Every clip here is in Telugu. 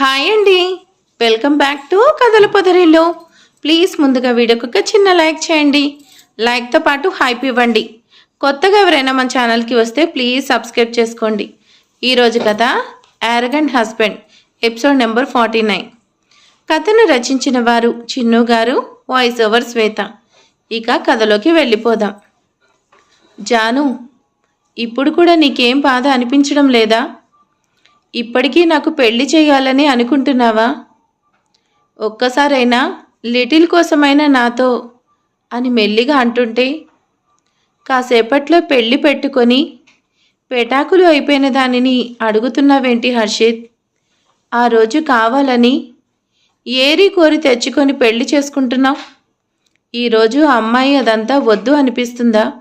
హాయ్ అండి. వెల్కమ్ బ్యాక్ టు కథల పొదరిల్లు. ప్లీజ్ ముందుగా వీడియోకి ఒక చిన్న లైక్ చేయండి. లైక్తో పాటు హైప్ ఇవ్వండి. కొత్తగా ఎవరైనా మన ఛానల్కి వస్తే ప్లీజ్ సబ్స్క్రైబ్ చేసుకోండి. ఈరోజు కథ arrogant husband episode number forty nine కథను రచించిన వారు చిన్ను గారు వాయిస్ ఓవర్ శ్వేత. ఇక కథలోకి వెళ్ళిపోదాం. జాను ఇప్పుడు కూడా నీకేం బాధ అనిపించడం లేదా? ఇప్పటికీ నాకు పెళ్ళి చేయాలని అనుకుంటున్నావా? ఒక్కసారైనా లిటిల్ కోసమైనా నాతో అని మెల్లిగా అంటుంటే కాసేపట్లో పెళ్ళి పెట్టుకొని పెటాకులు అయిపోయిన దానిని అడుగుతున్నావేంటి హర్షిత్? ఆ రోజు కావాలని ఏరి కోరి తెచ్చుకొని పెళ్ళి చేసుకుంటున్నావు? ఈరోజు అమ్మాయి అదంతా వద్దు అనిపిస్తుందా?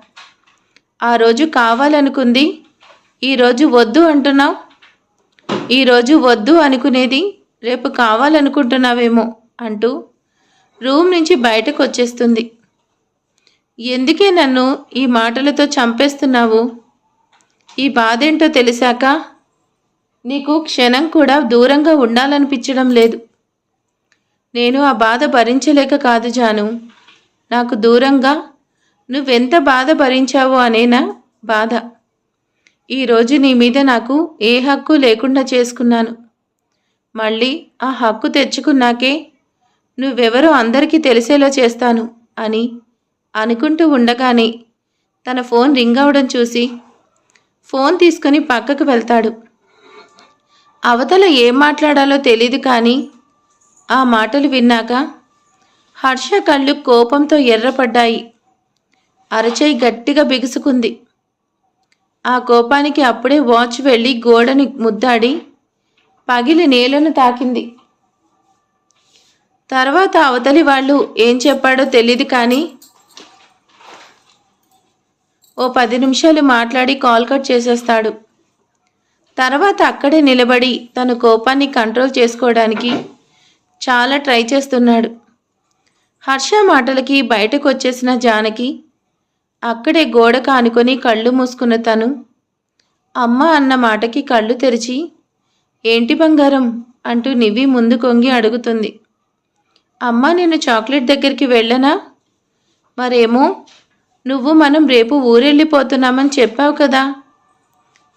ఆ రోజు కావాలనుకుంది ఈరోజు వద్దు అంటున్నావు? ఈరోజు వద్దు అనుకునేది రేపు కావాలనుకుంటున్నావేమో అంటూ రూమ్ నుంచి బయటకు వచ్చేస్తుంది ఎందుకే నన్ను ఈ మాటలతో చంపేస్తున్నావు? ఈ బాధేంటో తెలిసాక నీకు క్షణం కూడా దూరంగా ఉండాలనిపించడం లేదు. నేను ఆ బాధ భరించలేక కాదు జాను. నాకు దూరంగా నువ్వెంత బాధ భరించావో అనేనా బాధ. ఈరోజు నీ మీద నాకు ఏ హక్కు లేకుండా చేసుకున్నాను. మళ్ళీ ఆ హక్కు తెచ్చుకున్నాకే నువ్వెవరో అందరికీ తెలిసేలా చేస్తాను అని అనుకుంటూ ఉండగానే తన ఫోన్ రింగ్ అవడం చూసి ఫోన్ తీసుకొని పక్కకు వెళ్తాడు. అవతల ఏం మాట్లాడాలో తెలియదు కానీ ఆ మాటలు విన్నాక హర్ష కళ్ళు కోపంతో ఎర్రపడ్డాయి. అరచేయి గట్టిగా బిగుసుకుంది. ఆ కోపానికి అప్పుడే వాచ్ వెళ్ళి గోడని ముద్దాడి పగిలి నేలను తాకింది. తర్వాత అవతలి వాళ్ళు ఏం చెప్పాడో తెలియదు కానీ ఓ పది నిమిషాలు మాట్లాడి కాల్ కట్ చేసేస్తాడు. తర్వాత అక్కడే నిలబడి తన కోపాన్ని కంట్రోల్ చేసుకోవడానికి చాలా ట్రై చేస్తున్నాడు. హర్ష మాటలకి బయటకు వచ్చేసిన జానకి అక్కడే గోడ కానుకొని కళ్ళు మూసుకున్న తను అమ్మ అన్న మాటకి కళ్ళు తెరిచి ఏంటి బంగారం? అంటూ నివి ముందు కొంగి అడుగుతుంది. అమ్మ నేను చాక్లెట్ దగ్గరికి వెళ్ళనా? మరేమో నువ్వు మనం రేపు ఊరెళ్ళిపోతున్నామని చెప్పావు కదా.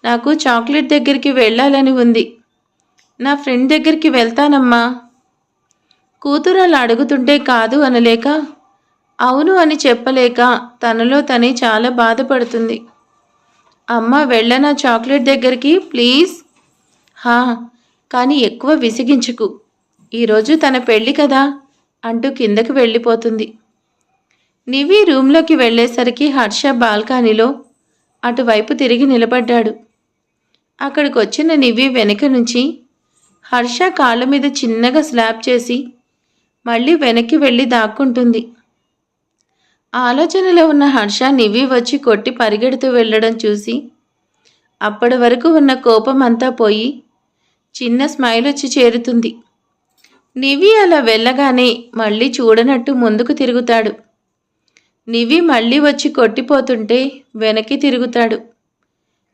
నాకు చాక్లెట్ దగ్గరికి వెళ్ళాలని ఉంది. నా ఫ్రెండ్ దగ్గరికి వెళ్తానమ్మా. కూతురు అలా అడుగుతుంటే కాదు అనలేక అవును అని చెప్పలేక తనలో తనే చాలా బాధపడుతుంది. అమ్మ వెళ్ళనా చాక్లెట్ దగ్గరికి ప్లీజ్. హా కానీ ఎక్కువ విసిగించుకు. ఈరోజు తన పెళ్ళి కదా అంటూ కిందకి వెళ్ళిపోతుంది. నివి రూమ్లోకి వెళ్ళేసరికి హర్ష బాల్కనీలో అటువైపు తిరిగి నిలబడ్డాడు. అక్కడికి వచ్చిన నివి వెనక నుంచి హర్ష కాళ్ళ మీద చిన్నగా స్లాబ్ చేసి మళ్ళీ వెనక్కి వెళ్ళి దాక్కుంటుంది. ఆలోచనలో ఉన్న హర్ష నివ్వి వచ్చి కొట్టి పరిగెడుతూ వెళ్ళడం చూసి అప్పటి వరకు ఉన్న కోపం అంతా పోయి చిన్న స్మైల్ వచ్చి చేరుతుంది. నివి అలా వెళ్ళగానే మళ్ళీ చూడనట్టు ముందుకు తిరుగుతాడు. నివి మళ్ళీ వచ్చి కొట్టిపోతుంటే వెనక్కి తిరుగుతాడు.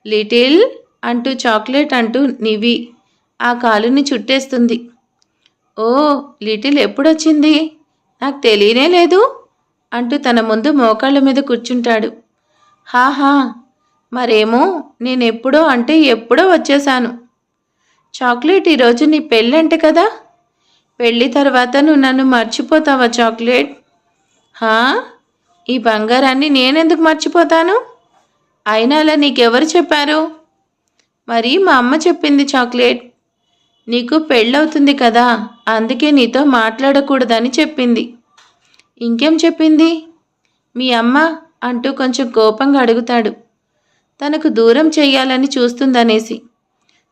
లిటిల్ అంటూ చాక్లెట్ అంటూ నివి ఆ కాలుని చుట్టేస్తుంది. ఓ లిటిల్ ఎప్పుడొచ్చింది? నాకు తెలియనే లేదు. అంటూ తన ముందు మోకాళ్ళ మీద కూర్చుంటాడు. హాహా మరేమో నేనెప్పుడో అంటే ఎప్పుడో వచ్చేసాను చాక్లెట్ ఈరోజు నీ పెళ్ళంట కదా? పెళ్ళి తర్వాత నువ్వు నన్ను మర్చిపోతావా చాక్లెట్? హా ఈ బంగారాన్ని నేనెందుకు మర్చిపోతాను? అయినా అలా నీకెవరు చెప్పారు? మరి మా అమ్మ చెప్పింది చాక్లెట్. నీకు పెళ్ళవుతుంది కదా అందుకే నీతో మాట్లాడకూడదని చెప్పింది. ఇంకేం చెప్పింది? మీ అమ్మ అంటూ కొంచెం కోపంగా అడుగుతాడు. తనకు దూరం చెయ్యాలని చూస్తుందనేసి.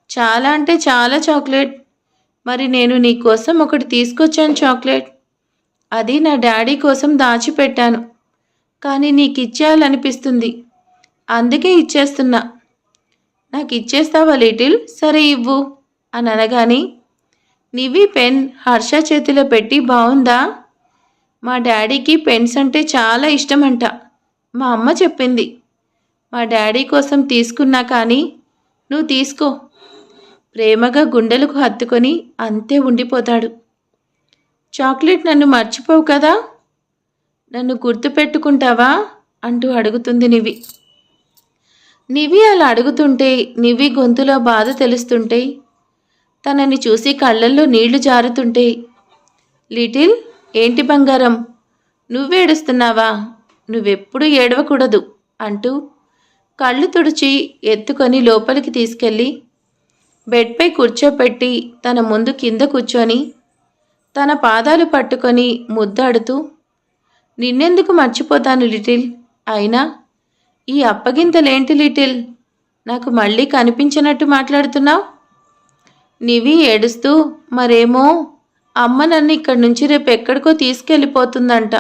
చాలా అంటే చాలా చాక్లెట్. మరి నేను నీ కోసం ఒకటి తీసుకొచ్చాను చాక్లెట్. అది నా డాడీ కోసం దాచిపెట్టాను. కానీ నీకు ఇచ్చేయాలనిపిస్తుంది అందుకే ఇచ్చేస్తున్నా. నాకు ఇచ్చేస్తావా లిటిల్? సరే ఇవ్వు అని అనగానే నివి పెన్ హర్ష చేతిలో పెట్టి బాగుందా మా డాడీకి పెన్స్ అంటే చాలా ఇష్టమంట. మా అమ్మ చెప్పింది. మా డాడీ కోసం తీసుకున్నా కానీ నువ్వు తీసుకో. ప్రేమగా గుండెలకు హత్తుకొని అంతే ఉండిపోతాడు. చాక్లెట్ నన్ను మర్చిపోవు కదా? నన్ను గుర్తుపెట్టుకుంటావా అంటూ అడుగుతుంది నివి. నివి అలా అడుగుతుంటే నివి గొంతులో బాధ తెలుస్తుంటే తనని చూసి కళ్ళల్లో నీళ్ళు జారుతుంటే లిటిల్ ఏంటి బంగారం? నువ్వేడుస్తున్నావా? నువ్వెప్పుడు ఏడవకూడదు అంటూ కళ్ళు తుడిచి ఎత్తుకొని లోపలికి తీసుకెళ్ళి బెడ్పై కూర్చోపెట్టి తన ముందు కింద కూర్చొని తన పాదాలు పట్టుకొని ముద్దాడుతూ నిన్నెందుకు మర్చిపోతాను లిటిల్? అయినా ఈ అప్పగింతలేంటి లిటిల్? నాకు మళ్ళీ కనిపించినట్టు మాట్లాడుతున్నావు? నివి ఏడుస్తూ మరేమో అమ్మ నన్ను ఇక్కడి నుంచి రేపు ఎక్కడికో తీసుకెళ్ళిపోతుందంట.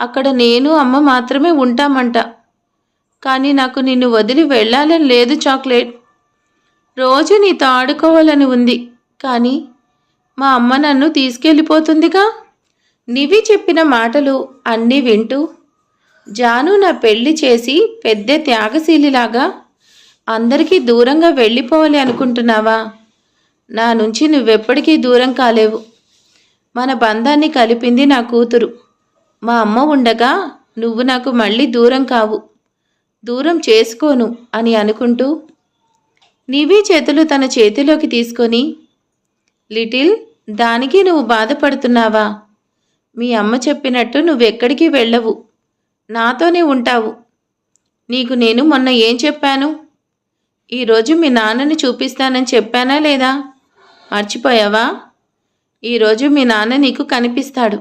అక్కడ నేను అమ్మ మాత్రమే ఉంటామంట. కానీ నాకు నిన్ను వదిలి వెళ్ళాలని లేదు చాక్లెట్. రోజు నీతో ఆడుకోవాలని ఉంది. కానీ మా అమ్మ నన్ను తీసుకెళ్ళిపోతుందిగా? నివి చెప్పిన మాటలు అన్నీ వింటూ జాను నా పెళ్ళి చేసి పెద్ద త్యాగశీలిలాగా అందరికీ దూరంగా వెళ్ళిపోవాలి అనుకుంటున్నావా? నా నుంచి నువ్వెప్పటికీ దూరం కాలేవు. మన బంధాన్ని కలిపింది నా కూతురు. మా అమ్మ ఉండగా నువ్వు నాకు మళ్ళీ దూరం కావు. దూరం చేసుకోను అని అనుకుంటూ నీవీ చేతులు తన చేతిలోకి తీసుకొని లిటిల్ దానికి నువ్వు బాధపడుతున్నావా? మీ అమ్మ చెప్పినట్టు నువ్వెక్కడికి వెళ్ళవు. నాతోనే ఉంటావు. నీకు నేను మొన్న ఏం చెప్పాను? ఈరోజు మీ నాన్నని చూపిస్తానని చెప్పానా లేదా? మర్చిపోయావా? ఈరోజు మీ నాన్న నీకు కనిపిస్తాడు.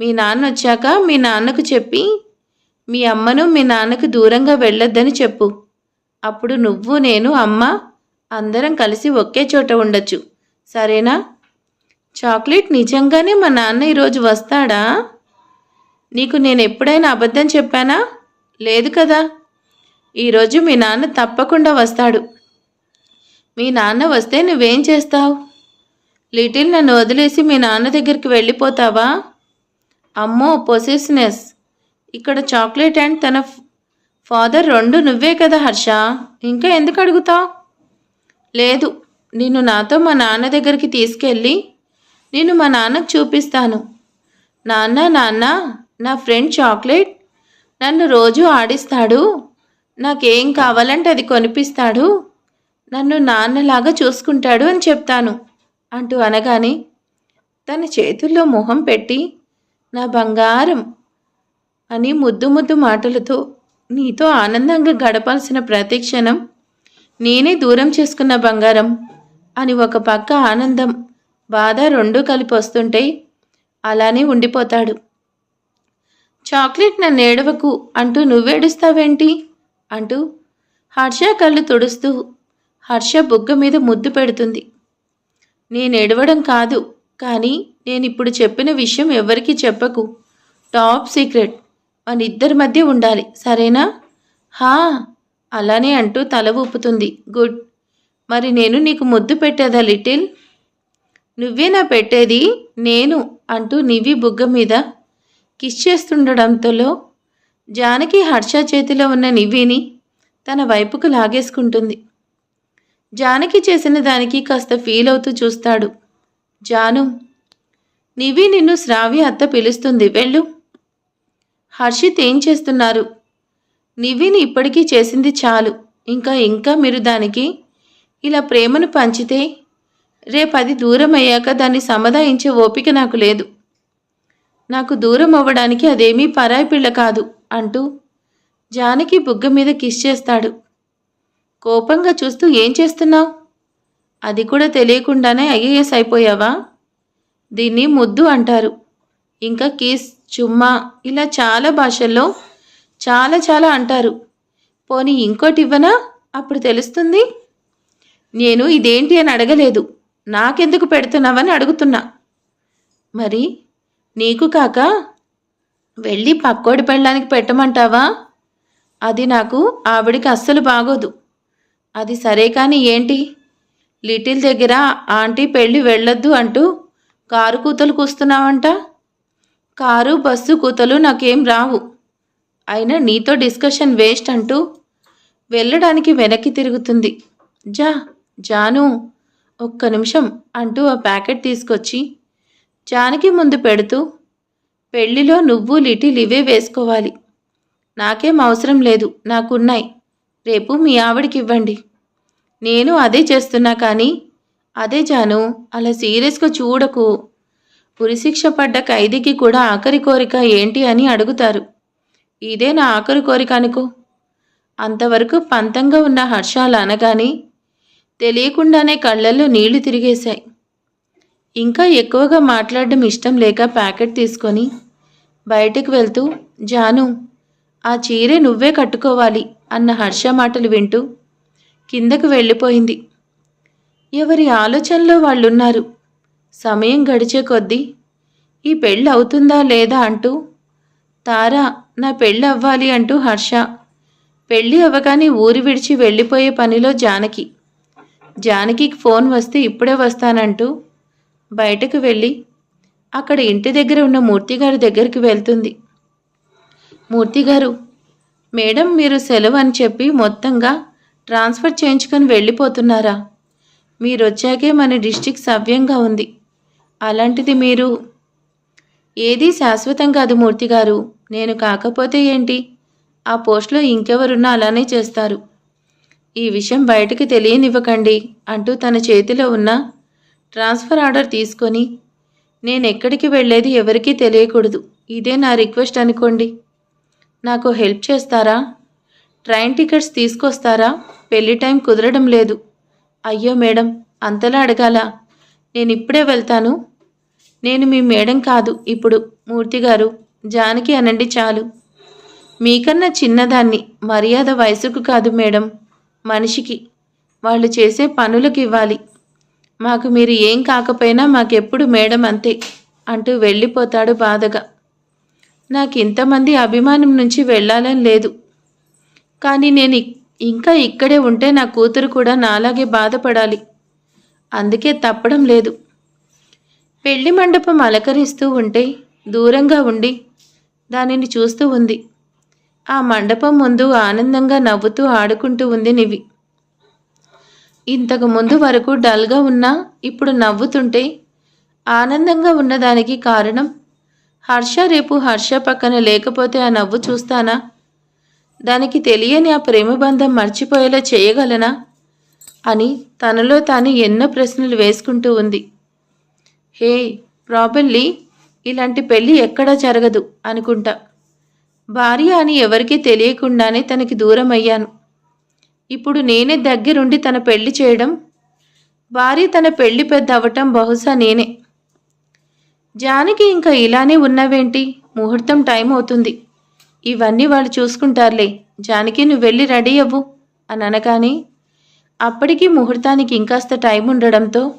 మీ నాన్న వచ్చాక మీ నాన్నకు చెప్పి మీ అమ్మను మీ నాన్నకు దూరంగా వెళ్ళొద్దని చెప్పు. అప్పుడు నువ్వు నేను అమ్మ అందరం కలిసి ఒకే చోట ఉండొచ్చు. సరేనా? చాక్లెట్ నిజంగానే మా నాన్న ఈరోజు వస్తాడా? నీకు నేను ఎప్పుడైనా అబద్ధం చెప్పానా? లేదు కదా. ఈరోజు మీ నాన్న తప్పకుండా వస్తాడు. మీ నాన్న వస్తే నువ్వేం చేస్తావు? లిటిల్ నన్ను వదిలేసి మీ నాన్న దగ్గరికి వెళ్ళిపోతావా? అమ్మో పొసెస్నెస్. ఇక్కడ చాక్లెట్ అండ్ తన ఫాదర్ రెండు నువ్వే కదా హర్ష. ఇంకా ఎందుకు అడుగుతావు? లేదు నిన్ను నాతో మా నాన్న దగ్గరికి తీసుకెళ్ళి నేను మా నాన్నకు చూపిస్తాను. నాన్న నాన్న నా ఫ్రెండ్ చాక్లెట్ నన్ను రోజు ఆడిస్తాడు. నాకేం కావాలంటే అది కొనిపిస్తాడు. నన్ను నాన్నలాగా చూసుకుంటాడు అని చెప్తాను. అంటూ అనగానే తన చేతుల్లో మొహం పెట్టి నా బంగారం అని ముద్దు ముద్దు మాటలతో నీతో ఆనందంగా గడపాల్సిన ప్రతి క్షణం నేనే దూరం చేసుకున్న బంగారం అని ఒక పక్క ఆనందం బాధ రెండూ కలిపి వస్తుంటే అలానే ఉండిపోతాడు. చాక్లెట్ నన్ను ఏడవకు అంటూ నువ్వేడుస్తావేంటి? అంటూ హర్ష కళ్ళు తుడుస్తూ హర్ష బుగ్గ మీద ముద్దు పెడుతుంది. నేను ఎడవడం కాదు కానీ నేను ఇప్పుడు చెప్పిన విషయం ఎవరికీ చెప్పకు. Top secret. మన ఇద్దరి మధ్య ఉండాలి సరేనా? హా! అలానే అంటూ తల ఊపుతుంది. గుడ్. మరి నేను నీకు ముద్దు పెట్టేదా లిటిల్? నువ్వే నా పెట్టేది నేను అంటూ నివి బుగ్గ మీద. కిస్ చేస్తుండడంతో జానకి హర్ష చేతిలో ఉన్న నివ్విని తన వైపుకు లాగేసుకుంటుంది. జానకి చేసిన దానికి కాస్త ఫీల్ అవుతూ చూస్తాడు. జాను నివి నిన్ను శ్రావ్య అత్త పిలుస్తుంది. వెళ్ళు. హర్షిత్ ఏం చేస్తున్నారు? నివిని ఇప్పటికీ చేసింది చాలు. ఇంకా ఇంకా మీరు దానికి ఇలా ప్రేమను పంచితే రేపది దూరం అయ్యాక దాన్ని సమాధాయించే ఓపిక నాకు లేదు. నాకు దూరం అవ్వడానికి అదేమీ పరాయి పిల్ల కాదు అంటూ జానకి బుగ్గ మీద కిస్ చేస్తాడు. కోపంగా చూస్తూ ఏం చేస్తున్నావు? అది కూడా తెలియకుండానే ఐఏఎస్ అయిపోయావా? దీన్ని ముద్దు అంటారు. ఇంకా కిస్ చుమ్మా ఇలా చాలా భాషల్లో చాలా చాలా అంటారు. పోనీ ఇంకోటి ఇవ్వనా? అప్పుడు తెలుస్తుంది. నేను ఇదేంటి అని అడగలేదు. నాకెందుకు పెడుతున్నావని అడుగుతున్నా. మరి నీకు కాక వెళ్ళి పక్కోడి పెళ్ళడానికి పెట్టమంటావా? అది నాకు ఆవిడికి అస్సలు బాగోదు. అది సరే కానీ ఏంటి? లిటిల్ దగ్గర ఆంటీ పెళ్ళి వెళ్ళొద్దు అంటూ కారు కూతలు కూస్తున్నావంట? కారు బస్సు కూతలు నాకేం రావు. అయినా నీతో డిస్కషన్ వేస్ట్ అంటూ వెళ్ళడానికి వెనక్కి తిరుగుతుంది. జా జాను ఒక్క నిమిషం అంటూ ఆ ప్యాకెట్ తీసుకొచ్చి జానకి ముందు పెడుతూ పెళ్ళిలో నువ్వు లిటిల్ ఇవే వేసుకోవాలి. నాకేం అవసరం లేదు నాకున్నాయి. రేపు మీ ఆవిడకి ఇవ్వండి. నేను అదే చేస్తున్నా కానీ అదే జాను అలా సీరియస్గా చూడకు. ఉరిశిక్ష పడ్డ ఖైదీకి కూడా ఆఖరి కోరిక ఏంటి అని అడుగుతారు. ఇదే నా ఆఖరి కోరిక అనుకో. అంతవరకు పంతంగా ఉన్న హర్షాలు అనగానే తెలియకుండానే కళ్ళల్లో నీళ్ళు తిరిగేశాయి. ఇంకా ఎక్కువగా మాట్లాడడం ఇష్టం లేక ప్యాకెట్ తీసుకొని బయటకు వెళ్తూ జాను ఆ చీరే నువ్వే కట్టుకోవాలి. అన్న హర్ష మాటలు వింటూ కిందకు వెళ్ళిపోయింది. ఎవరి ఆలోచనలో వాళ్ళున్నారు? సమయం గడిచే కొద్దీ ఈ పెళ్ళి అవుతుందా లేదా అంటూ తారా నా పెళ్ళి అవ్వాలి అంటూ హర్ష పెళ్ళి అవ్వగానే ఊరి విడిచి వెళ్ళిపోయే పనిలో జానకి. జానకికి ఫోన్ వస్తే ఇప్పుడే వస్తానంటూ బయటకు వెళ్ళి అక్కడ ఇంటి దగ్గర ఉన్న మూర్తిగారి దగ్గరికి వెళ్తుంది. మూర్తిగారు మేడం మీరు సెలవు అని చెప్పి మొత్తంగా ట్రాన్స్ఫర్ చేయించుకొని వెళ్ళిపోతున్నారా? మీరు వచ్చాకే మన డిస్టిక్ సవ్యంగా ఉంది. అలాంటిది మీరు ఏదీ శాశ్వతం కాదు మూర్తి గారు. నేను కాకపోతే ఏంటి? ఆ పోస్ట్లో ఇంకెవరున్నా అలానే చేస్తారు. ఈ విషయం బయటకు తెలియనివ్వకండి అంటూ తన చేతిలో ఉన్న ట్రాన్స్ఫర్ ఆర్డర్ తీసుకొని నేను ఎక్కడికి వెళ్ళేది ఎవరికీ తెలియకూడదు. ఇదే నా రిక్వెస్ట్ అనుకోండి. నాకు హెల్ప్ చేస్తారా? ట్రైన్ టికెట్స్ తీసుకొస్తారా? పెళ్ళి టైం కుదరడం లేదు. అయ్యో మేడం అంతలా అడగాల? నేను ఇప్పుడే వెళ్తాను. నేను మీ మేడం కాదు ఇప్పుడు మూర్తి గారు. జానకి అనండి చాలు. మీకన్నా చిన్నదాన్ని మర్యాద వయసుకు కాదు మేడం మనిషికి. వాళ్ళు చేసే పనులకు ఇవ్వాలి. మాకు మీరు ఏం కాకపోయినా మాకెప్పుడు మేడం అంతే అంటూ వెళ్ళిపోతాడు బాధగా. నాకు ఇంతమంది అభిమానం నుంచి వెళ్ళాలని లేదు. కానీ నేను ఇంకా ఇక్కడే ఉంటే నా కూతురు కూడా నాలాగే బాధపడాలి. అందుకే తప్పడం లేదు. పెళ్ళి మండపం అలకరిస్తూ ఉంటే దూరంగా ఉండి దానిని చూస్తూ ఉంది. ఆ మండపం ముందు ఆనందంగా నవ్వుతూ ఆడుకుంటూ ఉంది నివి. ఇంతకు ముందు వరకు డల్గా ఉన్నా ఇప్పుడు నవ్వుతుంటే ఆనందంగా ఉన్నదానికి కారణం హర్ష రేపు హర్ష పక్కన లేకపోతే ఆ నవ్వు చూస్తానా? దానికి తెలియని ఆ ప్రేమ బంధం మర్చిపోయేలా చేయగలనా? అని తనలో తాను ఎన్నో ప్రశ్నలు వేసుకుంటూ ఉంది. హే ప్రాబల్లీ ఇలాంటి పెళ్ళి ఎక్కడా జరగదు అనుకుంటా. భార్య అని ఎవరికీ తెలియకుండానే తనకి దూరం అయ్యాను ఇప్పుడు నేనే దగ్గరుండి తన పెళ్ళి చేయడం? భార్య తన పెళ్ళి పెద్ద అవ్వటం బహుశా నేనే. జానకి ఇంకా ఇలానే ఉన్నవేంటి? ముహూర్తం టైం అవుతుంది. ఇవన్నీ వాళ్ళు చూసుకుంటారులే. జానకి నువ్వు వెళ్ళి రెడీ అవ్వు అని అనగానే అప్పటికి ముహూర్తానికి ఇంకాస్త టైం ఉండడంతో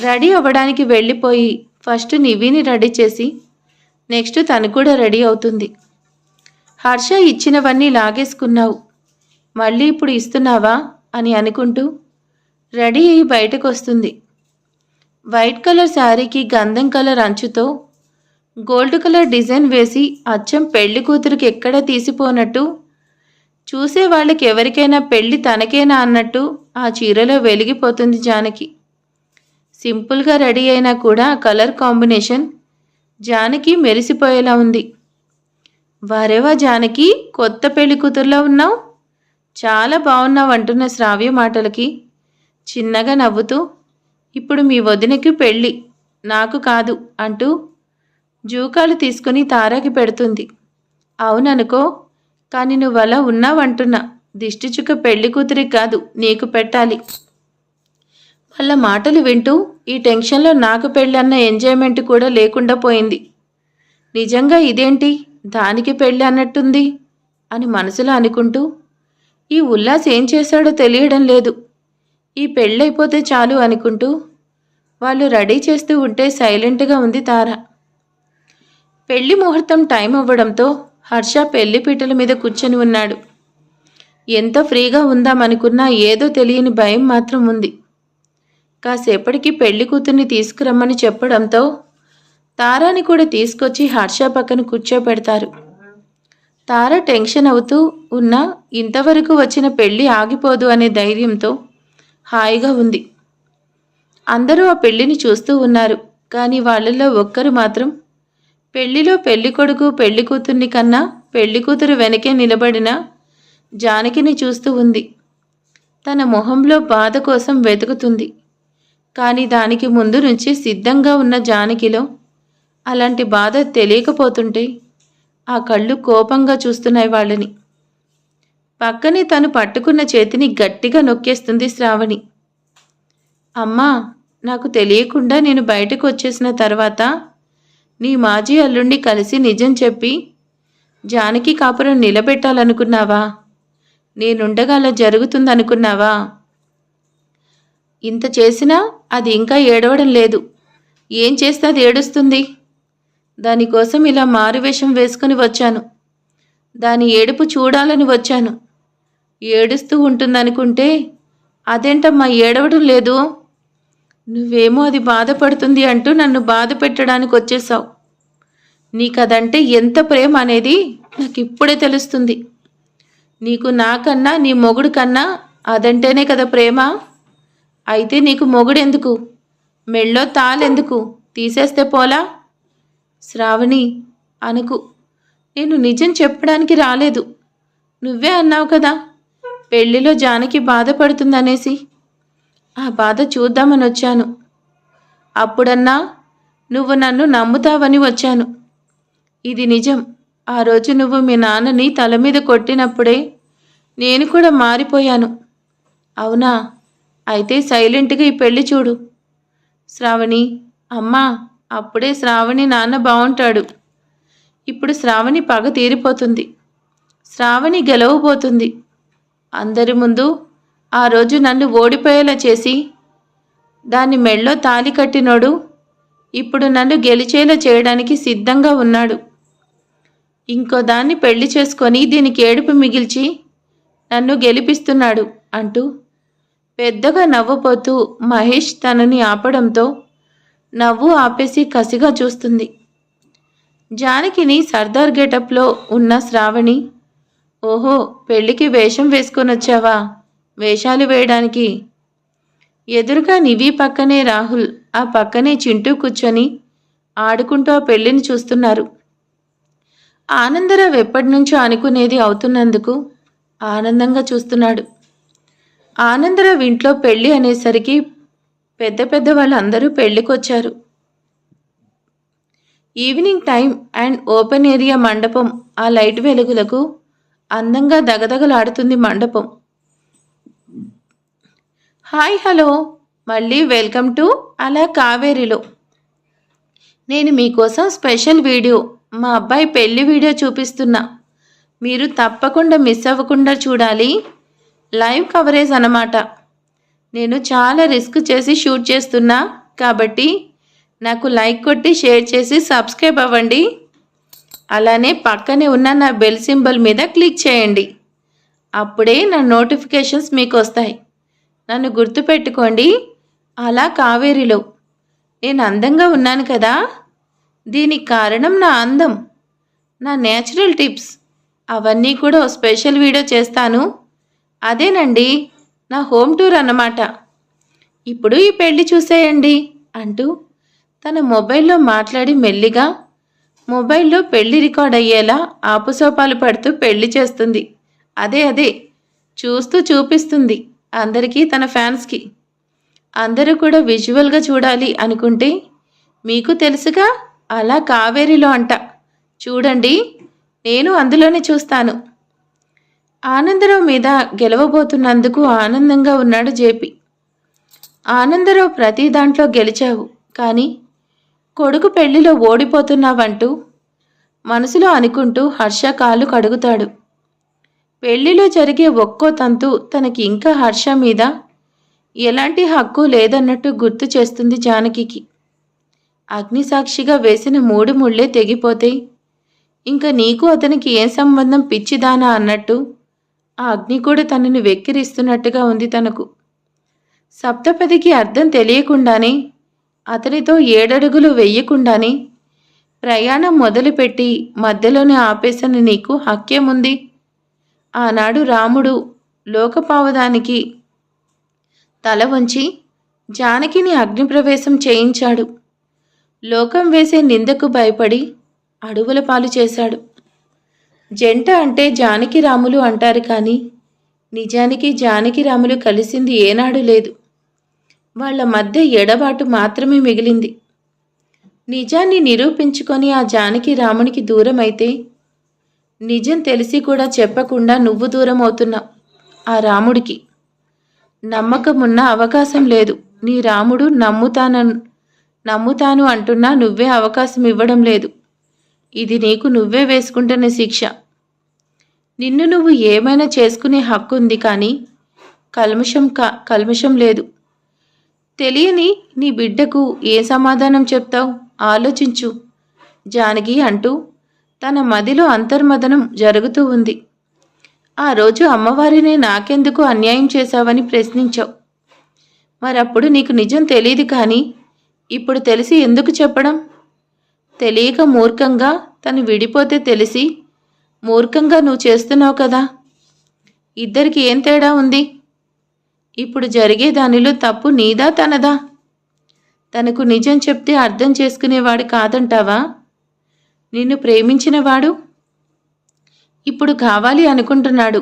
రెడీ అవ్వడానికి వెళ్ళిపోయి ఫస్ట్ నివిని రెడీ చేసి నెక్స్ట్ తను కూడా రెడీ అవుతుంది. హర్ష ఇచ్చినవన్నీ లాగేసుకున్నావు. మళ్ళీ ఇప్పుడు ఇస్తున్నావా? అని అనుకుంటూ రెడీ అయ్యి బయటకు వస్తుంది. వైట్ కలర్ శారీకి గంధం కలర్ అంచుతో గోల్డ్ కలర్ డిజైన్ వేసి అచ్చం పెళ్ళి కూతురికి ఎక్కడా తీసిపోనట్టు చూసే వాళ్ళకి ఎవరికైనా పెళ్ళి తనకేనా అన్నట్టు ఆ చీరలో వెలిగిపోతుంది జానకి. సింపుల్గా రెడీ అయినా కూడా ఆ కలర్ కాంబినేషన్ జానకి మెరిసిపోయేలా ఉంది. వారేవా జానకి కొత్త పెళ్ళి కూతురులో ఉన్నావు? చాలా బాగున్నావు అంటున్న శ్రావ్య మాటలకి చిన్నగా నవ్వుతూ ఇప్పుడు మీ వదినకి పెళ్ళి. నాకు కాదు అంటూ జూకాలు తీసుకుని తారాకి పెడుతుంది. అవుననుకో కానీ నువ్వు అలా ఉన్నావంటున్నా. దిష్టిచుక్క పెళ్ళి కూతురికి కాదు నీకు పెట్టాలి. వాళ్ళ మాటలు వింటూ ఈ టెన్షన్లో నాకు పెళ్ళన్న ఎంజాయ్మెంట్ కూడా లేకుండా పోయింది. నిజంగా ఇదేంటి? దానికి పెళ్ళి అన్నట్టుంది అని మనసులో అనుకుంటూ ఈ ఉల్లాస్ ఏం చేశాడో తెలియడం లేదు. ఈ పెళ్ళైపోతే చాలు అనుకుంటూ వాళ్ళు రెడీ చేస్తూ ఉంటే సైలెంట్గా ఉంది తార. పెళ్ళి ముహూర్తం టైం అవ్వడంతో హర్ష పెళ్ళి పీటల మీద కూర్చొని ఉన్నాడు. ఎంత ఫ్రీగా ఉందామనుకున్నా ఏదో తెలియని భయం మాత్రం ఉంది. కాసేపటికి పెళ్ళి కూతుర్ని తీసుకురమ్మని చెప్పడంతో తారాని కూడా తీసుకొచ్చి హర్ష పక్కన కూర్చోపెడతారు. తార టెన్షన్ అవుతూ ఉన్నా ఇంతవరకు వచ్చిన పెళ్ళి ఆగిపోదు అనే ధైర్యంతో హాయిగా ఉంది. అందరూ ఆ పెళ్ళిని చూస్తూ ఉన్నారు. కానీ వాళ్ళల్లో ఒక్కరు మాత్రం. పెళ్ళిలో పెళ్ళి కొడుకు పెళ్ళి కూతుర్ని కన్నా పెళ్ళి కూతురు వెనకే నిలబడిన జానకిని చూస్తూ ఉంది. తన మొహంలో బాధ కోసం వెతుకుతుంది. కానీ దానికి ముందు నుంచి సిద్ధంగా ఉన్న జానకిలో అలాంటి బాధ తెలియకపోతుంటే ఆ కళ్ళు కోపంగా చూస్తున్నాయి వాళ్ళని. పక్కనే తను పట్టుకున్న చేతిని గట్టిగా నొక్కేస్తుంది శ్రావణి. అమ్మా నాకు తెలియకుండా నేను బయటకు వచ్చేసిన తర్వాత నీ మాజీ అల్లుండి కలిసి నిజం చెప్పి జానకి కాపురం నిలబెట్టాలనుకున్నావా? నేనుండగా అలా జరుగుతుందనుకున్నావా? ఇంత చేసినా అది ఇంకా ఏడవడం లేదు. ఏం చేస్తే అది ఏడుస్తుంది? దానికోసం ఇలా మారువేషం వేసుకుని వచ్చాను. దాని ఏడుపు చూడాలని వచ్చాను. ఏడుస్తూ ఉంటుందనుకుంటే అదేంటమ్మా ఏడవడం లేదు. నువ్వేమో అది బాధపడుతుంది అంటూ నన్ను బాధ పెట్టడానికి వచ్చేసావు. నీకదంటే ఎంత ప్రేమ అనేది నాకు ఇప్పుడే తెలుస్తుంది. నీకు నాకన్నా నీ మొగుడు కన్నా అదంటేనే కదా ప్రేమ. అయితే నీకు మొగుడెందుకు? మెళ్ళో తాళెందుకు తీసేస్తే పోలా? శ్రావణి అనుకు. నేను నిజం చెప్పడానికి రాలేదు. నువ్వే అన్నావు కదా పెళ్ళిలో జానకి బాధపడుతుందనేసి ఆ బాధ చూద్దామని వచ్చాను. అప్పుడన్నా నువ్వు నన్ను నమ్ముతావని వచ్చాను. ఇది నిజం. ఆ రోజు నువ్వు మీ నాన్నని తల మీద కొట్టినప్పుడే నేను కూడా మారిపోయాను. అవునా? అయితే సైలెంట్గా ఈ పెళ్ళి చూడు. శ్రావణి అమ్మా అప్పుడే శ్రావణి నాన్న బాగుంటాడు ఇప్పుడు శ్రావణి పగ తీరిపోతుంది. శ్రావణి గెలవబోతుంది. అందరి ముందు ఆ రోజు నన్ను ఓడిపోయేలా చేసి దాన్ని మెళ్ళో తాలి కట్టినోడు ఇప్పుడు నన్ను గెలిచేలా చేయడానికి సిద్ధంగా ఉన్నాడు. ఇంకో దాన్ని పెళ్ళి చేసుకొని దీనికి ఏడుపు మిగిల్చి నన్ను గెలిపిస్తున్నాడు అంటూ పెద్దగా నవ్వపోతూ మహేష్ తనని ఆపడంతో నవ్వు ఆపేసి కసిగా చూస్తుంది. జానకిని సర్దార్ గెటప్లో ఉన్న శ్రావణి ఓహో పెళ్ళికి వేషం వేసుకొని వచ్చావా? వేషాలు వేయడానికి. ఎదురుగా నివి పక్కనే రాహుల్ ఆ పక్కనే చింటూ కూర్చొని ఆడుకుంటూ ఆ పెళ్ళిని చూస్తున్నారు. ఆనందరావు ఎప్పటి నుంచో అనుకునేది అవుతున్నందుకు ఆనందంగా చూస్తున్నాడు. ఆనందరావు ఇంట్లో పెళ్ళి అనేసరికి పెద్ద పెద్ద వాళ్ళందరూ పెళ్ళికొచ్చారు. Evening time and open area మండపం ఆ లైట్ వెలుగులకు అందంగా దగదగలాడుతుంది మండపం. Hi hello. మళ్ళీ వెల్కమ్ టు అలా కావేరిలో. నేను మీకోసం స్పెషల్ వీడియో మా అబ్బాయి పెళ్ళి వీడియో చూపిస్తున్నా. మీరు తప్పకుండా మిస్ అవ్వకుండా చూడాలి. లైవ్ కవరేజ్ అన్నమాట. నేను చాలా రిస్క్ చేసి షూట్ చేస్తున్నా కాబట్టి నాకు లైక్ కొట్టి షేర్ చేసి సబ్స్క్రైబ్ అవ్వండి. అలానే పక్కనే ఉన్న నా బెల్ సింబల్ మీద క్లిక్ చేయండి. అప్పుడే నా నోటిఫికేషన్స్ మీకు వస్తాయి. నన్ను గుర్తుపెట్టుకోండి అలా కావేరిలో. నేను అందంగా ఉన్నాను కదా. దీనికి కారణం నా అందం. నా నేచురల్ టిప్స్. అవన్నీ కూడా ఓ స్పెషల్ వీడియో చేస్తాను. అదేనండి నా హోమ్ టూర్ అన్నమాట. ఇప్పుడు ఈ పెళ్ళి చూసేయండి అంటూ తన మొబైల్లో మాట్లాడి మెల్లిగా మొబైల్లో పెళ్ళి రికార్డ్ అయ్యేలా ఆపుసోపాలు పడుతూ పెళ్ళి చేస్తుంది. అదే అదే. చూస్తూ చూపిస్తుంది అందరికీ తన ఫ్యాన్స్కి. అందరూ కూడా విజువల్గా చూడాలి అనుకుంటే మీకు తెలుసుగా? అలా కావేరిలో అంట. చూడండి నేను అందులోనే చూస్తాను. ఆనందరావు మీద గెలవబోతున్నందుకు ఆనందంగా ఉన్నాడు జేపీ. ఆనందరావు ప్రతి దాంట్లో గెలిచావు. కానీ కొడుకు పెళ్ళిలో ఓడిపోతున్నావంటూ మనసులో అనుకుంటూ హర్ష కాళ్ళు కడుగుతాడు. పెళ్ళిలో జరిగే ఒక్కో తంతు తనకి ఇంకా హర్ష మీద ఎలాంటి హక్కు లేదన్నట్టు గుర్తు చేస్తుంది జానకికి. అగ్నిసాక్షిగా వేసిన మూడు ముళ్ళే తెగిపోతాయి ఇంకా నీకు అతనికి ఏం సంబంధం పిచ్చిదానా అన్నట్టు ఆ అగ్ని కూడా తనని వెక్కిరిస్తున్నట్టుగా ఉంది తనకు. సప్తపదికి అర్థం తెలియకుండానే అతనితో ఏడడుగులు వెయ్యకుండానే ప్రయాణం మొదలుపెట్టి మధ్యలోనే ఆపేసిన నీకు హక్కేముంది ఆనాడు రాముడు లోకపావదానికి తల వంచి జానకిని అగ్నిప్రవేశం చేయించాడు. లోకం వేసే నిందకు భయపడి అడవుల పాలు చేశాడు. జంట అంటే జానకి రాములు అంటారు కానీ నిజానికి జానకి రాములు కలిసింది ఏనాడు లేదు. వాళ్ళ మధ్య ఎడబాటు మాత్రమే మిగిలింది. నిజాన్ని నిరూపించుకొని ఆ జానకి రామునికి దూరం అయితే నిజం తెలిసి కూడా చెప్పకుండా నువ్వు దూరం అవుతున్నావు ఆ రాముడికి. నమ్మకమున్న అవకాశం లేదు. నీ రాముడు నమ్ముతాన నమ్ముతాను అంటున్నా నువ్వే అవకాశం ఇవ్వడం లేదు. ఇది నీకు నువ్వే వేసుకుంటున్న శిక్ష. నిన్ను నువ్వు ఏమైనా చేసుకునే హక్కు ఉంది కానీ కల్మషం కా కల్మషం లేదు. తెలియని నీ బిడ్డకు ఏ సమాధానం చెప్తావు? ఆలోచించు. జానకి అంటూ తన మదిలో అంతర్మదనం జరుగుతూ ఉంది. ఆ రోజు అమ్మవారిని నాకెందుకు అన్యాయం చేశావని ప్రశ్నించావు. మరప్పుడు నీకు నిజం తెలియదు కానీ ఇప్పుడు తెలిసి ఎందుకు చెప్పడం? తెలియక మూర్ఖంగా తను విడిపోతే తెలిసి మూర్ఖంగా నువ్వు చేస్తున్నావు కదా? ఇద్దరికి ఏం తేడా ఉంది? ఇప్పుడు జరిగే దానిలో తప్పు నీదా తనదా? తనకు నిజం చెప్తే అర్థం చేసుకునేవాడు కాదంటావా? నిన్ను ప్రేమించినవాడు? ఇప్పుడు కావాలి అనుకుంటున్నాడు.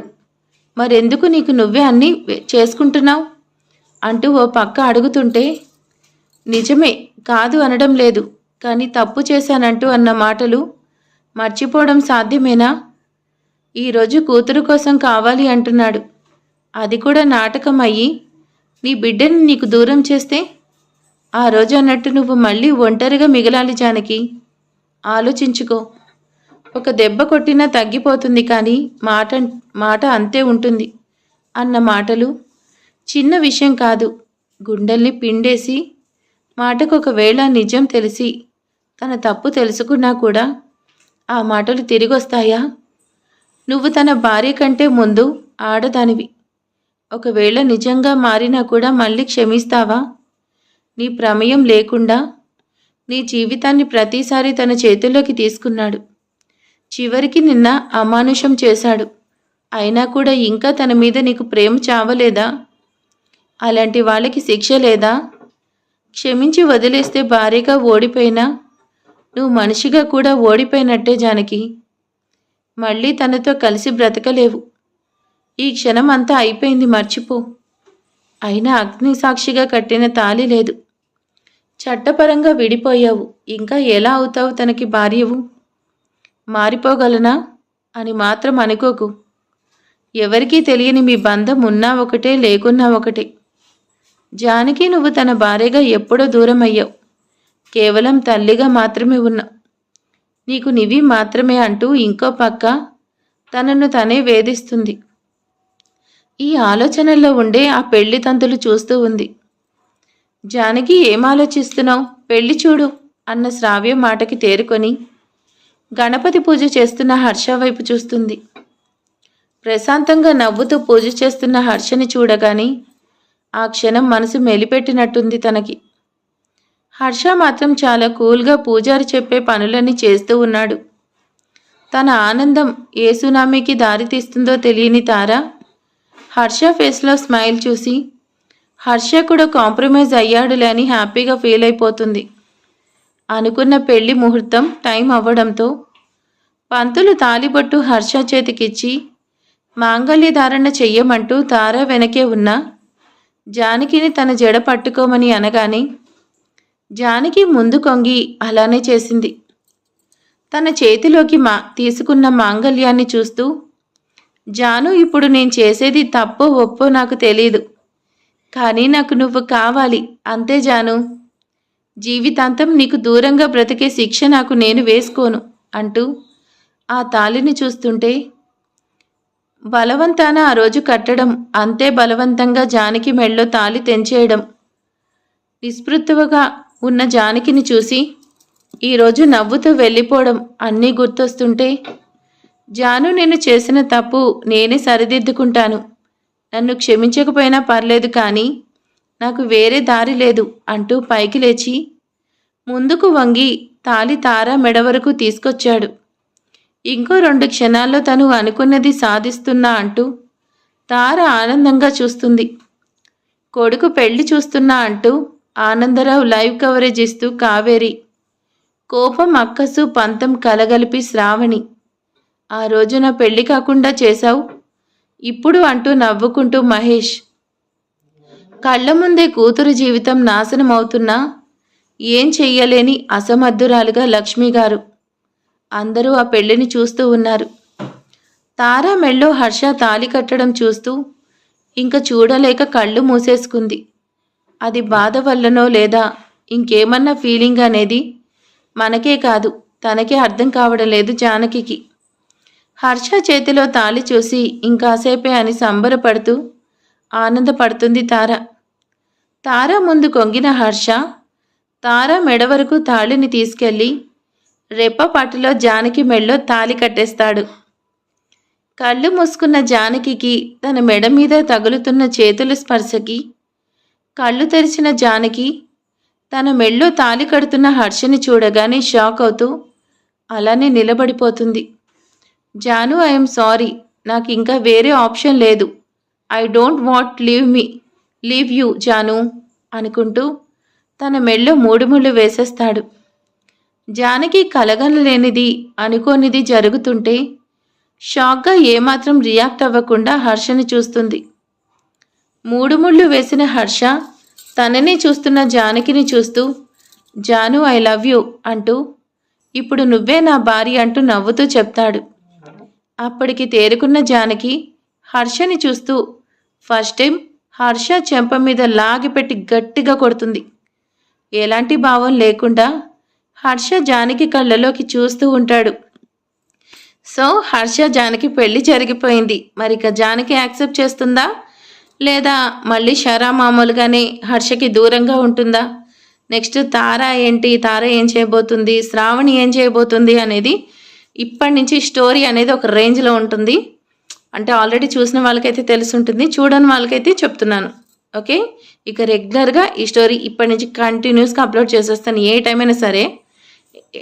మరెందుకు నీకు నువ్వే అన్నీ చేసుకుంటున్నావు? అంటూ ఓ పక్క అడుగుతుంటే నిజమే కాదు అనడం లేదు. కానీ తప్పు చేశానంటూ అన్న మాటలు మర్చిపోవడం సాధ్యమేనా? ఈరోజు కూతురు కోసం కావాలి అంటున్నాడు. అది కూడా నాటకం అయ్యి నీ బిడ్డని నీకు దూరం చేస్తే ఆ రోజు అన్నట్టు నువ్వు మళ్ళీ ఒంటరిగా మిగలాలి జానకి. ఆలోచించుకో. ఒక దెబ్బ కొట్టినా తగ్గిపోతుంది కానీ మాట మాట అంతే ఉంటుంది. అన్న మాటలు చిన్న విషయం కాదు. గుండెల్ని పిండేసి మాటకు ఒకవేళ నిజం తెలిసి తన తప్పు తెలుసుకున్నా కూడా ఆ మాటలు తిరిగొస్తాయా? నువ్వు తన భార్య కంటే ముందు ఆడదానివి. ఒకవేళ నిజంగా మారినా కూడా మళ్ళీ క్షమిస్తావా? నీ ప్రమేయం లేకుండా నీ జీవితాన్ని ప్రతిసారి తన చేతుల్లోకి తీసుకున్నాడు. చివరికి నిన్న అమానుషం చేశాడు. అయినా కూడా ఇంకా తన మీద నీకు ప్రేమ చావలేదా? అలాంటి వాళ్ళకి శిక్ష లేదా? క్షమించి వదిలేస్తే భారీగా ఓడిపోయినా? నువ్వు మనిషిగా కూడా ఓడిపోయినట్టే జానకి. మళ్ళీ తనతో కలిసి బ్రతకలేవు. ఈ క్షణం అంతా అయిపోయింది మర్చిపో. అయినా అగ్ని సాక్షిగా కట్టిన తాళి లేదు. చట్టపరంగా విడిపోయావు. ఇంకా ఎలా అవుతావు తనకి భార్యవు? మారిపోగలనా? అని మాత్రం అనుకోకు. ఎవరికీ తెలియని మీ బంధం ఉన్నా ఒకటే లేకున్నా ఒకటే. జానకి నువ్వు తన భార్యగా ఎప్పుడో దూరం అయ్యావు. కేవలం తల్లిగా మాత్రమే ఉన్నావు నీకు నివి మాత్రమే అంటూ ఇంకో పక్క తనను తనే వేధిస్తుంది. ఈ ఆలోచనల్లో ఉండే ఆ పెళ్ళి తంతులు చూస్తూ ఉంది. జానకి ఏం ఆలోచిస్తున్నావు? పెళ్ళి చూడు అన్న శ్రావ్య మాటకి తేరుకొని గణపతి పూజ చేస్తున్న హర్ష వైపు చూస్తుంది. ప్రశాంతంగా నవ్వుతూ పూజ చేస్తున్న హర్షని చూడగాని ఆ క్షణం మనసు మెలిపెట్టినట్టుంది తనకి. హర్ష మాత్రం చాలా కూల్గా పూజారి చెప్పే పనులన్నీ చేస్తూ ఉన్నాడు. తన ఆనందం ఏ సునామీకి దారి తీస్తుందో తెలియని తారా హర్ష ఫేస్లో స్మైల్ చూసి హర్ష కూడా కాంప్రమైజ్ అయ్యాడులే అని హ్యాపీగా ఫీల్ అయిపోతుంది. అనుకున్న పెళ్ళి ముహూర్తం టైం అవ్వడంతో పంతులు తాలిబొట్టు హర్ష చేతికిచ్చి మాంగళ్య ధారణ చెయ్యమంటూ తార వెనకే ఉన్న జానకిని తన జడ పట్టుకోమని అనగానే జానకి ముందు కొంగి అలానే చేసింది. తన చేతిలోకి మా తీసుకున్న మాంగళ్యాన్ని చూస్తూ జాను ఇప్పుడు నేను చేసేది తప్పో ఒప్పో నాకు తెలియదు కానీ నాకు నువ్వు కావాలి. అంతే జాను. జీవితాంతం నీకు దూరంగా బ్రతికే శిక్ష నాకు నేను వేసుకోను అంటూ ఆ తాళిని చూస్తుంటే బలవంతాన ఆ రోజు కట్టడం అంతే బలవంతంగా జానకి మెళ్ళో తాళి తెంచేయడం. నిస్పృత్తువగా ఉన్న జానకిని చూసి ఈరోజు నవ్వుతూ వెళ్ళిపోవడం అన్నీ గుర్తొస్తుంటే జాను నేను చేసిన తప్పు నేనే సరిదిద్దుకుంటాను. నన్ను క్షమించకపోయినా పర్లేదు కానీ నాకు వేరే దారి లేదు అంటూ పైకి లేచి ముందుకు వంగి తాలి తార మెడ వరకు తీసుకొచ్చాడు. ఇంకో రెండు క్షణాల్లో తను అనుకున్నది సాధిస్తున్నా అంటూ తార ఆనందంగా చూస్తుంది. కొడుకు పెళ్ళి చూస్తున్నా అంటూ ఆనందరావు లైవ్ కవరేజ్ ఇస్తూ కావేరి. కోపం అక్కసు పంతం కలగలిపి శ్రావణి. ఆ రోజున పెళ్ళి కాకుండా చేశావు? ఇప్పుడు అంటూ నవ్వుకుంటూ మహేష్. కళ్ళ ముందే కూతురు జీవితం నాశనం అవుతున్నా ఏం చెయ్యలేని అసమర్థురాలుగా లక్ష్మి గారు. అందరూ ఆ పెళ్ళిని చూస్తూ ఉన్నారు. తారా మెళ్ళో హర్ష తాలి కట్టడం చూస్తూ ఇంక చూడలేక కళ్ళు మూసేసుకుంది. అది బాధ వల్లనో లేదా ఇంకేమన్నా ఫీలింగ్ అనేది మనకే కాదు తనకే అర్థం కావడం లేదు జానకికి. హర్ష చేతిలో తాళి చూసి ఇంకాసేపే అని సంబరపడుతూ ఆనందపడుతుంది తార. తార ముందు కొంగిన హర్ష తార మెడ వరకు తాళిని తీసుకెళ్ళి రెప్పపాటిలో జానకి మెళ్ళో తాళి కట్టేస్తాడు. కళ్ళు మూసుకున్న జానకికి తన మెడ మీద తగులుతున్న చేతుల స్పర్శకి కళ్ళు తెరిచిన జానకి తన మెళ్ళో తాలి కడుతున్న హర్షని చూడగానే షాక్ అవుతూ అలానే నిలబడిపోతుంది. జాను ఐఎమ్ సారీ నాకు ఇంకా వేరే ఆప్షన్ లేదు. I don't want leave me leave you Janu అనుకుంటూ తన మెళ్ళో మూడు ముళ్ళు వేసేస్తాడు. జానకి కలగనలేనిది అనుకోనిది జరుగుతుంటే షాక్గా ఏమాత్రం రియాక్ట్ అవ్వకుండా హర్షని చూస్తుంది. మూడు ముళ్ళు వేసిన హర్ష తననే చూస్తున్న జానకిని చూస్తూ జాను ఐ లవ్ యూ అంటూ ఇప్పుడు నువ్వే నా భార్య అంటూ నవ్వుతూ చెప్తాడు. అప్పటికి తేరుకున్న జానకి హర్షని చూస్తూ ఫస్ట్ టైం హర్ష చెంప మీద లాగిపెట్టి గట్టిగా కొడుతుంది. ఎలాంటి భావం లేకుండా హర్ష జానకి కళ్ళలోకి చూస్తూ ఉంటాడు. సో హర్ష జానకి పెళ్ళి జరిగిపోయింది. మరి ఇక జానకి యాక్సెప్ట్ చేస్తుందా? లేదా మళ్ళీ షరా మామూలుగానే హర్షకి దూరంగా ఉంటుందా? నెక్స్ట్ తార ఏంటి? తార ఏం చేయబోతుంది? శ్రావణి ఏం చేయబోతుంది? అనేది ఇప్పటి నుంచి స్టోరీ అనేది ఒక రేంజ్లో ఉంటుంది. అంటే ఆల్రెడీ చూసిన వాళ్ళకైతే తెలిసి ఉంటుంది చూడని వాళ్ళకైతే చెప్తున్నాను. ఓకే? ఇక రెగ్యులర్గా ఈ స్టోరీ ఇప్పటి నుంచి కంటిన్యూస్గా అప్లోడ్ చేసేస్తాను. ఏ టైం అయినా సరే.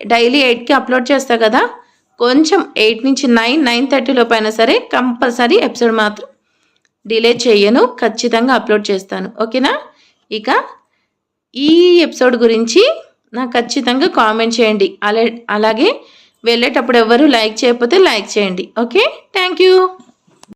డైలీ ఎయిట్కి అప్లోడ్ చేస్తా కదా? కొంచెం ఎయిట్ నుంచి నైన్ నైన్ థర్టీ లోపు అయినా సరే కంపల్సరీ ఎపిసోడ్ మాత్రం డిలే చేయను. ఖచ్చితంగా అప్లోడ్ చేస్తాను. ఓకేనా? ఇక ఈ ఎపిసోడ్ గురించి నాకు ఖచ్చితంగా కామెంట్ చేయండి. అలా అలాగే వెళ్ళేటప్పుడు ఎవరు లైక్ చేయకపోతే లైక్ చేయండి. ఓకే? Thank you.